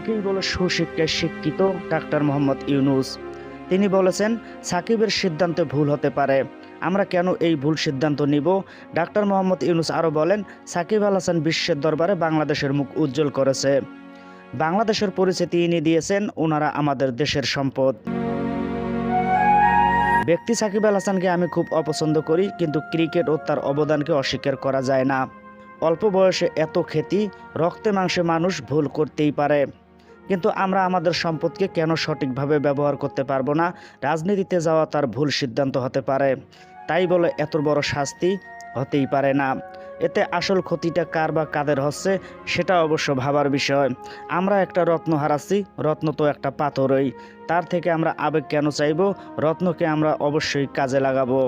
একেই বলে সুশিক্ষায় শিক্ষিত ডাক্তার মোহাম্মদ ইউনুস। তিনি বলেছেন, সাকিবের সিদ্ধান্তে ভুল হতে পারে। আমরা কেন এই ভুল সিদ্ধান্ত নিব? ডাক্তার মোহাম্মদ ইউনুস আরও বলেন, সাকিব আল হাসান বিশ্বের দরবারে বাংলাদেশের মুখ উজ্জ্বল করেছে। বাংলাদেশের পরিচিতি এনে দিয়েছেন, ওনারা আমাদের দেশের সম্পদ। ব্যক্তি সাকিব আল হাসানকে আমি খুব অপছন্দ করি, কিন্তু ক্রিকেট ও তার অবদানকে অস্বীকার করা যায় না। অল্প বয়সে এত খ্যাতি, রক্তে মাংসে মানুষ ভুল করতেই পারে। কিন্তু আমরা আমাদের সম্পদকে কেন সঠিকভাবে ব্যবহার করতে পারব না? রাজনীতিতে যাওয়া তার ভুল সিদ্ধান্ত হতে পারে। তাই বলে এত বড় শাস্তি হতেই পারে না। এতে আসল ক্ষতিটা কার বা কাদের হচ্ছে, সেটা অবশ্য ভাবার বিষয়। আমরা একটা রত্ন হারাচ্ছি, রত্ন তো একটা পাথরই। তার থেকে আমরা আবেগ কেন চাইব? রত্নকে আমরা অবশ্যই কাজে লাগাবো।